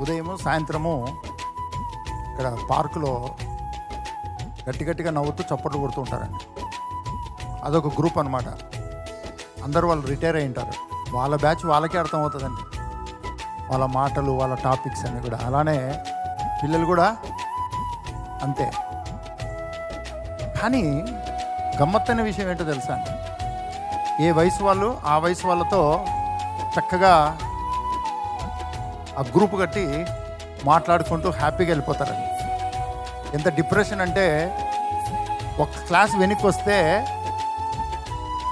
ఉదయము సాయంత్రము ఇక్కడ పార్కులో గట్టి గట్టిగా నవ్వుతూ చప్పట్లు కొడుతూ ఉంటారండి. అదొక గ్రూప్ అనమాట అందరు వాళ్ళు రిటైర్ అయి ఉంటారు. వాళ్ళ బ్యాచ్ వాళ్ళకే అర్థమవుతుందండి. వాళ్ళ మాటలు వాళ్ళ టాపిక్స్ అన్నీ కూడా. అలానే పిల్లలు కూడా అంతే. కానీ గమ్మత్తైన విషయం ఏంటో తెలుసా అండి? ఏ వయసు వాళ్ళు ఆ వయసు వాళ్ళతో చక్కగా ఆ గ్రూప్ కట్టి మాట్లాడుకుంటూ హ్యాపీగా వెళ్ళిపోతారండి. ఎంత డిప్రెషన్ అంటే ఒక క్లాస్ వెనక్కి వస్తే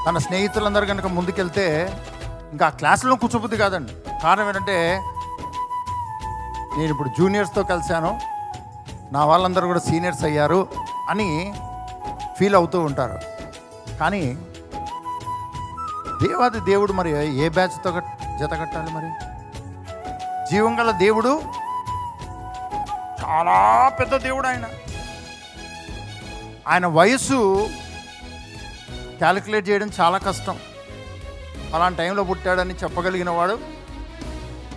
తన స్నేహితులందరూ కనుక ముందుకెళ్తే ఇంకా ఆ క్లాసులో కూర్చోబుద్ది కాదండి. కారణం ఏంటంటే నేను ఇప్పుడు జూనియర్స్తో కలిశాను నా వాళ్ళందరూ కూడా సీనియర్స్ అయ్యారు అని ఫీల్ అవుతూ ఉంటారు. కానీ దేవాది దేవుడు మరి ఏ బ్యాచ్తో జత కట్టాలి మరి? జీవం గల దేవుడు. చాలా పెద్ద దేవుడు ఆయన. ఆయన వయసు క్యాలిక్యులేట్ చేయడం చాలా కష్టం. అలాంటి టైంలో పుట్టాడని చెప్పగలిగిన వాడు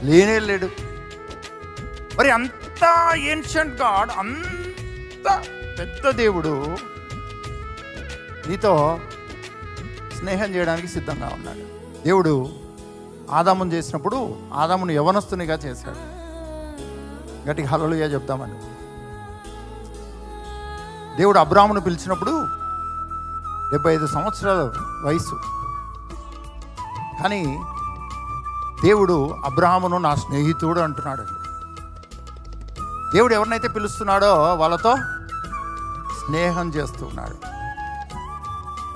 లేనే లేడు. మరి అంత ఏన్షియంట్ గాడ్ అంత పెద్ద దేవుడు నీతో స్నేహం చేయడానికి సిద్ధంగా ఉన్నాడు. దేవుడు ఆదామును చేసినప్పుడు ఆదామును యవనస్తునిగా చేశాడు. గట్టి హలలుగా చెప్తామని. దేవుడు అబ్రాహ్మును పిలిచినప్పుడు డెబ్బై ఐదు సంవత్సరాల వయసు కానీ దేవుడు అబ్రాహమును నా స్నేహితుడు అంటున్నాడు. దేవుడు ఎవరినైతే పిలుస్తున్నాడో వాళ్ళతో స్నేహం చేస్తున్నాడు.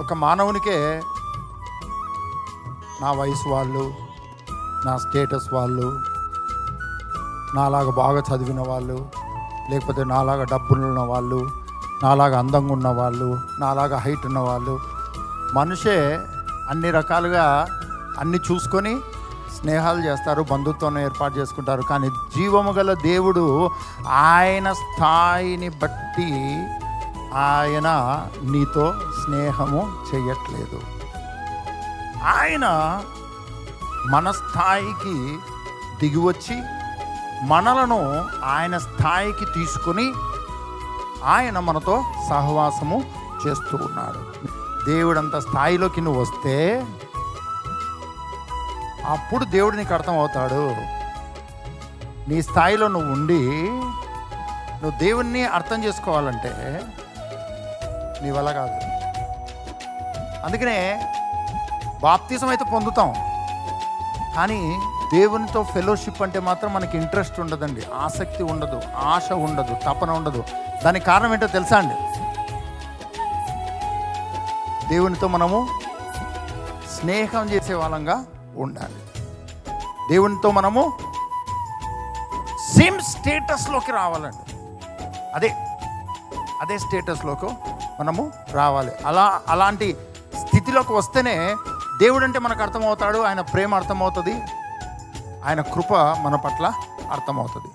ఒక మానవునికే నా వయసు వాళ్ళు నా స్టేటస్ వాళ్ళు నాలాగా బాగా చదివిన వాళ్ళు లేకపోతే నాలాగా డబ్బులు ఉన్న వాళ్ళు నాలాగా అందంగా ఉన్న వాళ్ళు నాలాగా హైట్ ఉన్న వాళ్ళు మనిషే అన్ని రకాలుగా అన్ని చూసుకొని స్నేహాలు చేస్తారు బంధుత్వం ఏర్పాటు చేసుకుంటారు. కానీ జీవము గల దేవుడు ఆయన స్థాయిని బట్టి ఆయన నీతో స్నేహము చేయట్లేదు. ఆయన మన స్థాయికి దిగివచ్చి మనలను ఆయన స్థాయికి తీసుకొని ఆయన మనతో సహవాసము చేస్తూ ఉన్నాడు. దేవుడంత స్థాయిలోకి నువ్వు వస్తే అప్పుడు దేవుడు నీకు అర్థం అవుతాడు నీ స్థాయిలో నువ్వు ఉండి నువ్వు దేవుణ్ణి అర్థం చేసుకోవాలంటే నీ వల్ల కాదు. అందుకనే బాప్తీసం అయితే పొందుతాం. కానీ దేవునితో ఫెలోషిప్ అంటే మాత్రం మనకి ఇంట్రెస్ట్ ఉండదండి. ఆసక్తి ఉండదు ఆశ ఉండదు తపన ఉండదు. దానికి కారణం ఏంటో తెలుసా అండి? దేవునితో మనము స్నేహం చేసే వాళ్ళంగా ఉండాలి. దేవునితో మనము సేమ్ స్టేటస్లోకి రావాలండి. అదే అదే స్టేటస్లోకి మనము రావాలి. అలా అలాంటి స్థితిలోకి వస్తేనే దేవుడు అంటే మనకు అర్థమవుతాడు ఆయన ప్రేమ అర్థమవుతుంది ఆయన కృప మన పట్ల అర్థమవుతుంది.